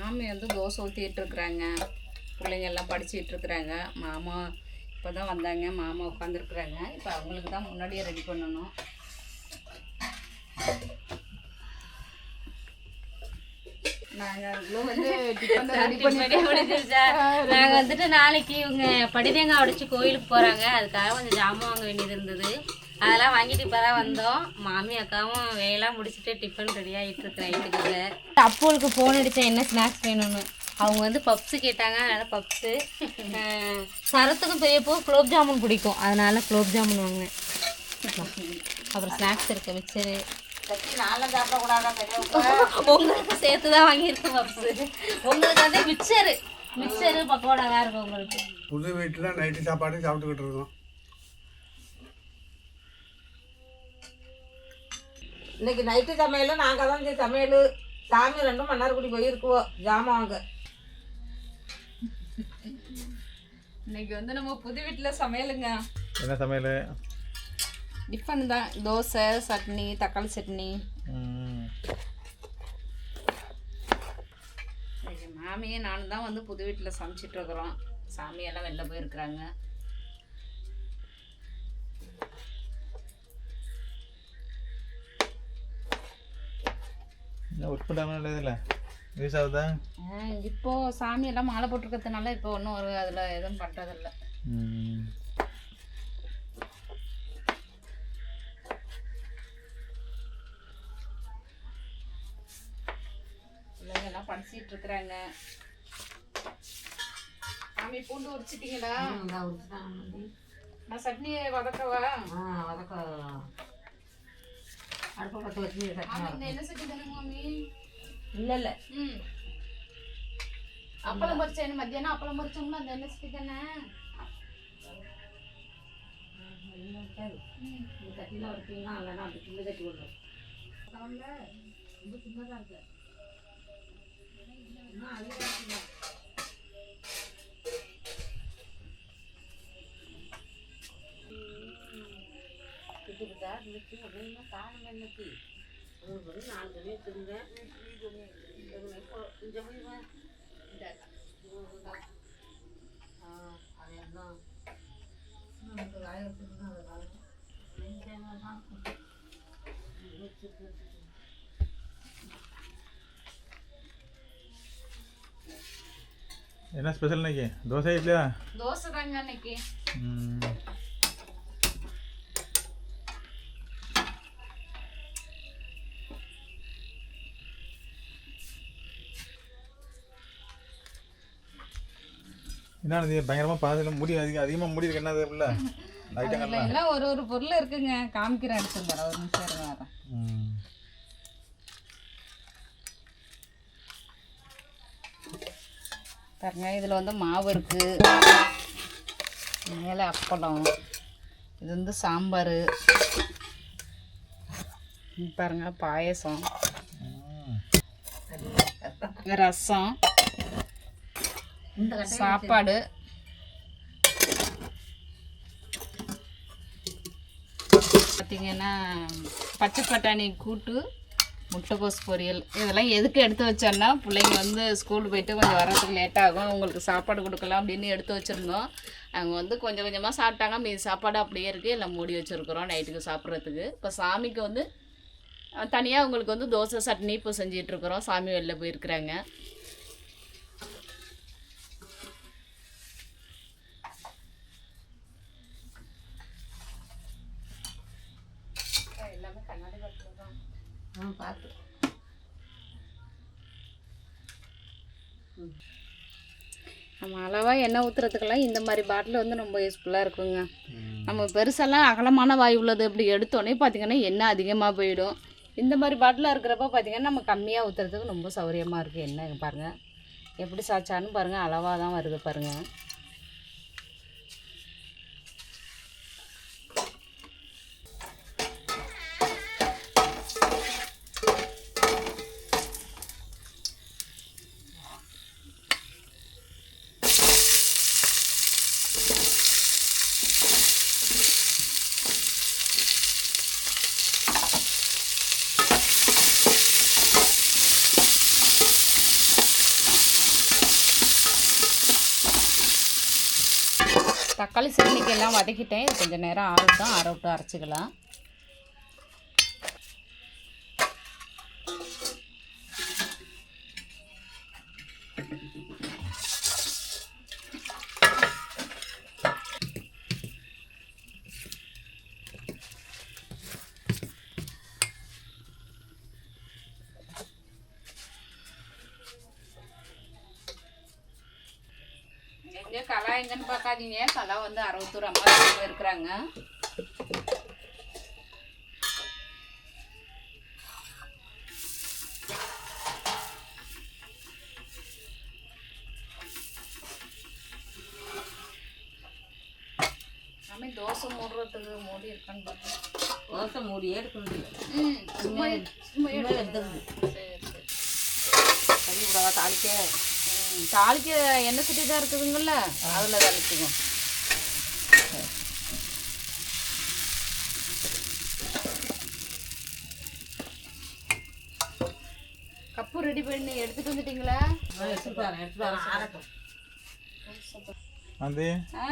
மாமி வந்து தோசை ஊற்றிட்டு இருக்கிறாங்க பிள்ளைங்க எல்லாம் படிச்சுட்டு இருக்கிறாங்க மாமா இப்போ தான் வந்தாங்க. மாமா உட்காந்துருக்குறாங்க. இப்போ அவங்களுக்கு தான் முன்னாடியே ரெடி பண்ணணும். நாங்கள் வந்துட்டு நாளைக்கு இவங்க படிதேங்காய் உடைச்சி கோயிலுக்கு போகிறாங்க அதுக்காக கொஞ்சம் ஜாமான் வாங்க வேண்டியது இருந்தது. அதெல்லாம் வாங்கிட்டு இப்போ தான் வந்தோம். மாமி அக்காவும் வேலையெல்லாம் முடிச்சுட்டு டிஃபன் ரெடி ஆகிட்டு இருக்கு நைட்டுக்கு அப்போலுக்கு ஃபோன் அடித்தேன் என்ன ஸ்நாக்ஸ் வேணும்னு? அவங்க வந்து பப்ஸு கேட்டாங்க அதனால் பப்ஸு சரத்துக்கும் பெரியப்போ குலோப் ஜாமுன் பிடிக்கும். அதனால குலோப் ஜாமுன் வாங்கினேன். அப்புறம் ஸ்நாக்ஸ் இருக்கு மிக்சரு உங்களுக்கு சேர்த்து தான் வாங்கியிருக்கேன் பப்ஸு உங்களுக்கு வந்து மிக்சரு மிக்சரு பக்கோடா தான் இருக்கும் உங்களுக்கு. புது வீட்டில் நைட்டு சாப்பாடு சாப்பிட்டுக்கிட்டு இருக்கோம். இன்னைக்கு நைட்டு சமையல் நாங்கள் தான் செஞ்ச சமையல். சாமி ரெண்டும் மன்னார்குடி போயிருக்குவோம் ஜாமான் வாங்க. இன்னைக்கு வந்து நம்ம புது வீட்டில் சமையலுங்க. என்ன சமையல்? டிஃபன் தான். தோசை சட்னி தக்காளி சட்னி. ம். இன்னைக்கு மாமியும் நானும் தான் வந்து புது வீட்டில் சமைச்சிட்டு இருக்கிறோம். சாமியெல்லாம் வெளில போயிருக்கிறாங்க. ஒர்க் பண்ணுறாங்களா இதில் யூஸ் ஆகுதா? இப்போ சாமியெல்லாம் மாலை போட்டிருக்கிறதுனால இப்போ ஒன்றும் ஒரு அதில் எதுவும் பண்ணுறதில்ல ம். பிள்ளைங்க எல்லாம் படிச்சிட்டு இருக்கிறாங்க. சாமி பூண்டு உரிச்சிட்டிங்களா? நான் சட்னி வதக்கவா? ஆ வதக்க அடுப்பை பற்ற வச்சு இந்த இல்லை இல்லை. அப்பளம் பொரிச்சேன் மத்தியானம் அப்பளம் பொரிச்சோம்ல அந்த என்ன சட்னி தானே? கட்டிலாம் இருப்பீங்கன்னா இல்லைன்னா அப்படி கிள்ளு கட்டி விடுறோம் வச்சுருங்க கொஞ்சம் போய் என்ன? நமக்கு வேலை வச்சுருந்தா அதை காணும் என்ன ஸ்பெஷல் இன்னைக்கு? தோசை இட்லியா? தோசை தாங்க அன்னைக்கு ம். என்ன இது பயங்கரமாக பாதியில் முடி அதிகம் அதிகமாக முடி இருக்கு என்னது இல்லை எல்லாம் ஒரு ஒரு பொருள் இருக்குங்க. காமிக்கிறேன் எடுத்துங்க ஒரு நிமிஷம் வரேன். பாருங்க இதில் வந்து மாவு இருக்கு. மேலே அப்பளம். இது வந்து சாம்பார். பாருங்க பாயசம். ரசம். சாப்பாடு. பார்த்தீங்கன்னா பச்சை பட்டாணி கூட்டு முட்டைக்கோஸ் பொரியல். இதெல்லாம் எதுக்கு எடுத்து வச்சோன்னா பிள்ளைங்க வந்து ஸ்கூல் போயிட்டு கொஞ்சம் வர்றதுக்கு லேட்டாகும் உங்களுக்கு அவங்களுக்கு சாப்பாடு கொடுக்கலாம் அப்படின்னு எடுத்து வச்சுருந்தோம். அவங்க வந்து கொஞ்சம் கொஞ்சமாக சாப்பிட்டாங்க. மீதி சாப்பாடு அப்படியே இருக்குது எல்லாம் மூடி வச்சுருக்குறோம் நைட்டுக்கு சாப்பிட்றதுக்கு. இப்போ சாமிக்கு வந்து தனியாக அவங்களுக்கு வந்து தோசை சட்னி இப்போ செஞ்சிட்ருக்குறோம் சாமி வெளில போயிருக்கிறாங்க எல்லாமே கண்ணாடி பாட்டில் தான் ஆ பார்த்து நம்ம அளவாக எண்ணெய் ஊற்றுறதுக்கெல்லாம் இந்த மாதிரி பாட்டில் வந்து ரொம்ப யூஸ்ஃபுல்லாக இருக்குங்க. நம்ம பெருசெல்லாம் அகலமான வாய் உள்ளது இப்படி எடுத்தோடனே பார்த்தீங்கன்னா எண்ணெய் அதிகமாக போயிடும். இந்த மாதிரி பாட்டிலாக இருக்கிறப்ப பார்த்தீங்கன்னா நம்ம கம்மியாக ஊற்றுறதுக்கு ரொம்ப சௌகரியமாக இருக்குது எண்ணெய் பாருங்கள் எப்படி சாச்சான்னு பாருங்கள் அளவாக தான் வருது பாருங்கள் தக்காளி சிறுனிக்கு எல்லாம் வதக்கிட்டேன். இது கொஞ்சம் நேரம் ஆறுட்டும். ஆற விட்டு அரைச்சிக்கலாம். எங்கன்னு பார்க்காதீங்க. கலா வந்து அறுபத்தூர் அம்மா இருக்கிறாங்க. சாமி தோசை மூடுறதுக்கு மூடி இருக்கான்னு பாருங்க. தோசை மூடியே எடுக்க முடியல ம் சும்மா சும்மா எடுத்துருது சரி சரி. கறி விடவா தாளிக்க தாளிக்க எண்ணெய் சட்டி தான் இருக்குதுங்கள்ல அதில் தாளிச்சுக்கோம் கப்பு ரெடி பண்ணி எடுத்துட்டு வந்துட்டீங்களா? வந்து ஆ.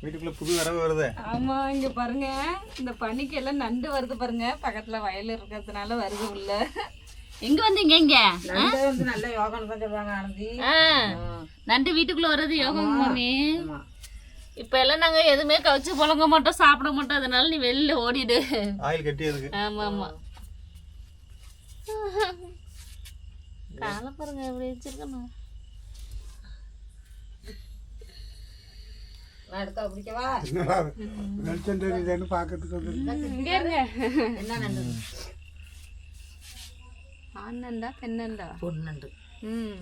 வீட்டுக்குள்ளே புது வரவு வருதே. ஆமா இங்க பாருங்க இந்த பனிக்கு எல்லாம் நண்டு வருது பாருங்க பக்கத்துல வயல் இருக்கிறதுனால வருது உள்ள. எங்க வந்தீங்க வந்து நல்ல யோகான்னு தான் சொல்லுவாங்க ஆனந்தி. நண்டு வீட்டுக்குள்ள வர்றது யோகம் மாமி. இப்ப எல்லாம் நாங்க எதுவுமே கவிச்சு புழங்க மாட்டோம் சாப்பிட மாட்டோம். அதனால நீ வெளில ஓடிடு. ஆயில் கட்டி ஆமா ஆமா. காலை பாருங்க எப்படி வச்சிருக்கணும்? நான் பொன் நண்டு ம்.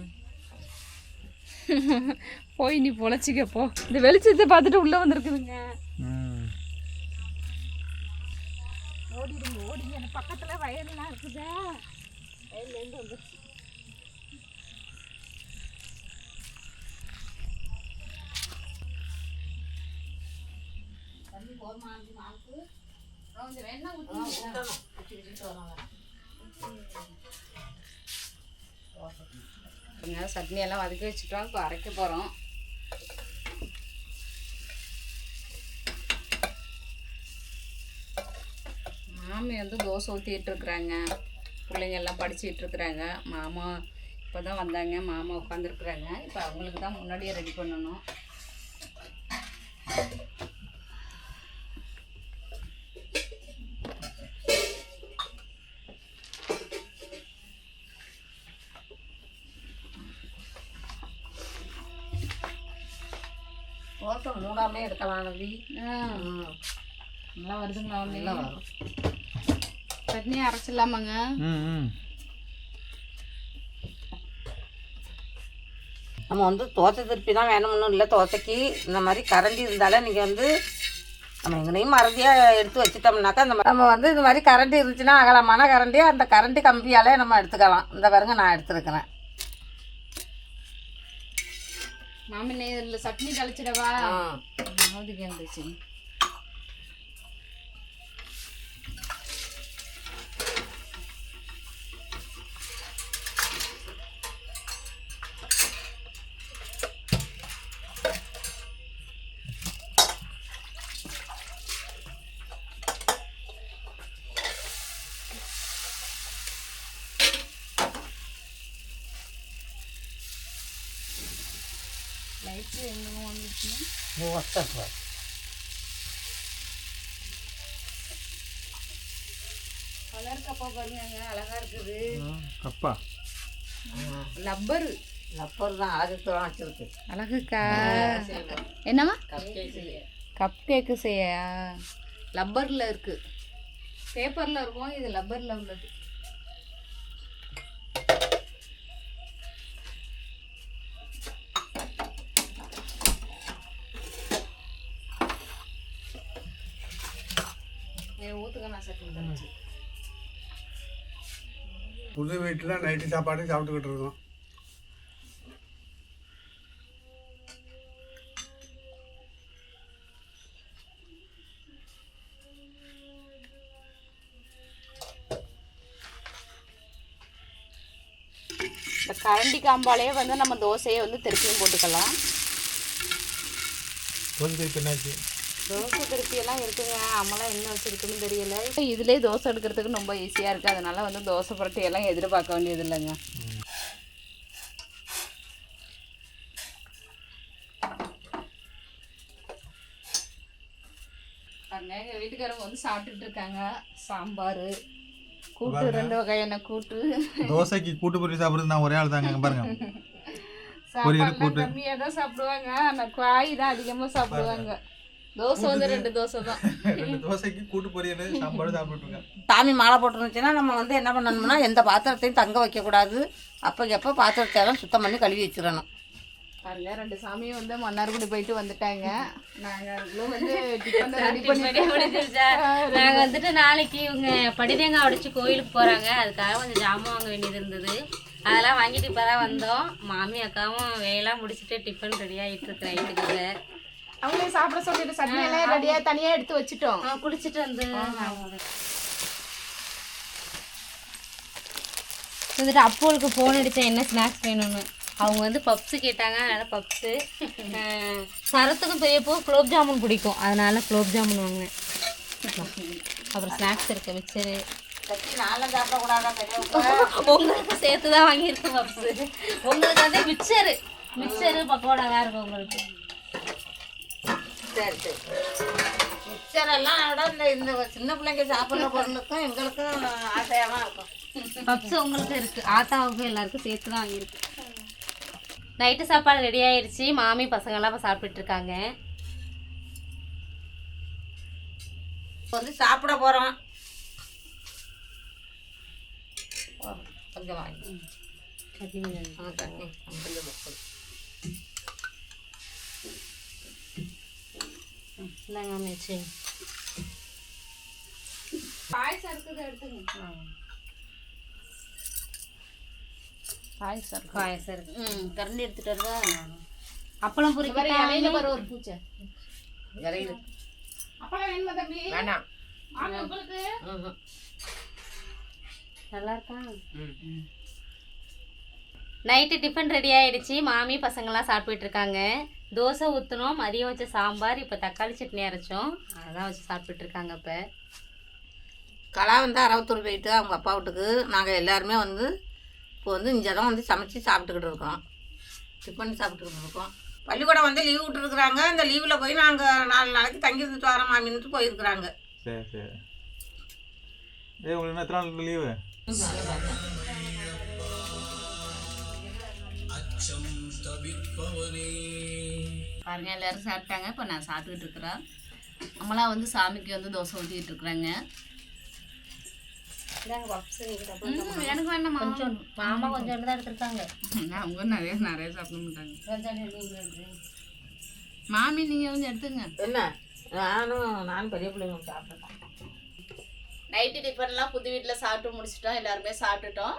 போய் நீ பொழைச்சிக்க போ. இந்த வெளிச்சத்தை பார்த்துட்டு உள்ள வந்திருக்குதுங்க. ம். ஓடிடுங்க ஓடிங்க எனக்கு பக்கத்துல வயல்லாம் இருக்குதா. வயல்லேருந்து வந்துருச்சு. கொஞ்சம் வேணா கொஞ்சம் சட்னி எல்லாம் வதக்கி வச்சுட்டோம். இப்போ அரைக்க போகிறோம் மாமி வந்து தோசை ஊற்றிட்டுருக்குறாங்க பிள்ளைங்க எல்லாம் படிச்சுட்டு இருக்கிறாங்க. மாமா இப்போ தான் வந்தாங்க. மாமா உட்காந்துருக்குறாங்க இப்போ அவங்களுக்கு தான் முன்னாடியே ரெடி பண்ணணும். தோசை மூடாமே எடுக்கலாம் ம், நல்லா வருதுங்களா? நல்லா வரும். சட்னி அரைச்சிடலாமாங்க? நம்ம வந்து தோசை திருப்பி தான் வேணும்னு இல்லை தோசைக்கு. இந்த மாதிரி கரண்டி இருந்தாலே நீங்கள் வந்து நம்ம எங்கனையும் மறதியாக எடுத்து வச்சிட்டோம்னாக்கா அந்த நம்ம வந்து இந்த மாதிரி கரண்டி இருந்துச்சுன்னா அகலமான கரண்டி அந்த கரண்டி கம்பியாலே நம்ம எடுத்துக்கலாம். இந்த பாருங்க நான் எடுத்துருக்கிறேன். மாமி நெய் சட்னி தளிச்சிடவா ஆ. அதுக்கு இருந்துச்சு லைட்டு எங்கே வந்துச்சு ஒத்தப்பா கலர் கப்பா பாருங்க அழகா இருக்குது. கப்பா. லப்பரு. லப்பர் தான் அழகுக்கு வச்சிருக்கு. அழகுக்கா? என்னம்மா? கப் கேக்கு செய்ய. லப்பரில் இருக்கு. பேப்பரில் இருக்கும் இது லப்பரில் உள்ளது. ஊற்றுக்க நான் சட்னி புது வீட்டில் நைட்டு சாப்பாடு சாப்பிட்டுக்கிட்டு இருக்கோம். இந்த கரண்டி காம்பாலே வந்து நம்ம தோசையை வந்து திருப்பியும் போட்டுக்கலாம். திருப்பி என்னாச்சு தோசை திருப்பி எல்லாம் இருக்குங்க. அம்மாலாம் என்ன வச்சிருக்குன்னு தெரியல. இதுலேயே தோசை எடுக்கிறதுக்கு ரொம்ப ஈஸியாக இருக்குது அதனால வந்து தோசை புரட்டி எல்லாம் எதிர்பார்க்க வேண்டியது இல்லைங்க பாருங்க எங்கள் வீட்டுக்காரங்க வந்து சாப்பிட்டுட்டு இருக்காங்க. சாம்பார் கூட்டு ரெண்டு வகையான கூட்டு. தோசைக்கு கூட்டு பொரியல் சாப்பிட்றது நான் ஒரே ஆள் தாங்க பாருங்க. பொரியல் கூட்டு. சாப்பாடு கம்மியாக தான் சாப்பிடுவாங்க. ஆனால் காய் தான் அதிகமாக சாப்பிடுவாங்க. தோசை வந்து ரெண்டு தோசை தான் ரெண்டு தோசைக்கு கூட்டு பொரியல் சாப்பாடு சாப்பிட்டுட்டு இருக்கேன் சாமி மாலை போட்டுருந்துச்சுன்னா நம்ம வந்து என்ன பண்ணணும்னா எந்த பாத்திரத்தையும் தங்க வைக்கக்கூடாது. அப்போ எப்போ பாத்திரத்தை எல்லாம் சுத்தம் பண்ணி கழுவி வச்சிடணும். பாருங்க ரெண்டு சாமியும் வந்து மன்னார்குடி போயிட்டு வந்துட்டாங்க. நாங்க அதுக்குள்ள வந்து நாங்கள் வந்துட்டு நாளைக்கு இவங்க படிதேங்காய் உடைச்சி கோயிலுக்கு போகிறாங்க அதுக்காக கொஞ்சம் ஜாமான் வாங்க வேண்டியது இருந்தது. அதெல்லாம் வாங்கிட்டு இப்போ தான் வந்தோம். மாமி அக்காவும் வேலையெல்லாம் முடிச்சுட்டு டிஃபன் ரெடி ஆகிட்டு இருக்கு நைட்டுக்கு அவங்களே சாப்பிட சொல்லிட்டு சட்னி எல்லாம் ரெடியா தனியா எடுத்து வச்சுட்டோம். குடிச்சிட்டு வந்து வந்துட்டு அப்போலுக்கு ஃபோன் அடித்தேன் என்ன ஸ்நாக்ஸ் வேணும்னு? அவங்க வந்து பப்ஸு கேட்டாங்க அதனால் பப்ஸு சரத்துக்கும் பெரியப்போ குலோப் ஜாமுன் பிடிக்கும். அதனால குலோப் ஜாமுன் வாங்கினேன். அப்புறம் ஸ்நாக்ஸ் இருக்கு மிக்சரு நானும் சாப்பிடக்கூடாதா உங்களுக்கு சேர்த்து தான் வாங்கியிருக்கேன் பப்ஸு உங்களுக்கு வந்து மிக்சரு மிக்சரு பக்கோடா தான் இருக்கும் உங்களுக்கு. சரி சரி மிக்சர் எல்லாம் விட இந்த இந்த சின்ன பிள்ளைங்க சாப்பிட்ற பொருளுக்கும் எங்களுக்கும் ஆசையாக தான் இருக்கும். பப்ஸ் உங்களுக்கு இருக்கு. ஆத்தாவுக்கும் எல்லாருக்கும் சேர்த்து தான் வாங்கியிருக்கு நைட்டு சாப்பாடு ரெடி ஆயிருச்சு. மாமி பசங்கெல்லாம் இப்போ இப்போ வந்து சாப்பிட போகிறோம் கொஞ்சம் வாங்கி ஆ, சட்னி கொஞ்சம் முப்பது இந்தாங்க மாமி வச்சு பாயசம் இருக்குது எடுத்துங்க பாயசம் பாயசம் இருக்கு ம் கரண்டி எடுத்துகிட்டு வருதா அப்பளம் பாரு, பொரிக்க இலையில பாரு ஒரு பூச்சை இலையில அப்பளம் வேணுமா தம்பி வேணாம் மாமி உங்களுக்கு. நல்லா இருக்கா ம் நைட்டு டிஃபன் ரெடி ஆயிடுச்சு மாமி பசங்களாம் சாப்பிட்டுட்டு இருக்காங்க தோசை ஊற்றினோம் மதியம் வச்ச சாம்பார் இப்போ தக்காளி சட்னி அரைச்சோம். அதான் வச்சு சாப்பிட்டுட்டு இருக்காங்க இப்போ. கலா வந்து அறவத்தூர் போயிட்டு அவங்க அப்பா வீட்டுக்கு. நாங்கள் எல்லாருமே வந்து இப்போ வந்து இங்கே தான் வந்து சமைச்சு சாப்பிட்டுக்கிட்டு இருக்கோம். டிஃபன் சாப்பிட்டுக்கிட்டு இருக்கோம். பள்ளிக்கூடம் வந்து லீவ் விட்டுருக்குறாங்க. இந்த லீவில் போய் நாங்கள் நாலு நாளைக்கு தங்கி இருந்துட்டு வரோம் மாமின்ட்டு போயிருக்கிறாங்க. சரி சரி. உங்களுக்கு எத்தனை நாள் லீவு பாருங்க எல்லாரும் சாப்பிட்டாங்க. இப்போ நான் சாப்பிட்டுக்கிட்டு இருக்கிறேன். நம்மளாம் வந்து சாமிக்கு வந்து தோசை ஊற்றிட்டு இருக்கிறாங்க. எனக்கு வேண்டாமா கொஞ்சம் மாமா கொஞ்சோண்டு தான் எடுத்திருக்காங்க. அவங்க நிறைய நிறைய சாப்பிட மாட்டாங்க. மாமி நீங்கள் வந்து எடுத்துங்க. என்ன? நானும் நானும் பெரிய பிள்ளைங்க சாப்பிட்டேன் நைட்டு டிஃபன்லாம் புது வீட்டில் சாப்பிட்டு முடிச்சிட்டோம். எல்லாருமே சாப்பிட்டுட்டோம்.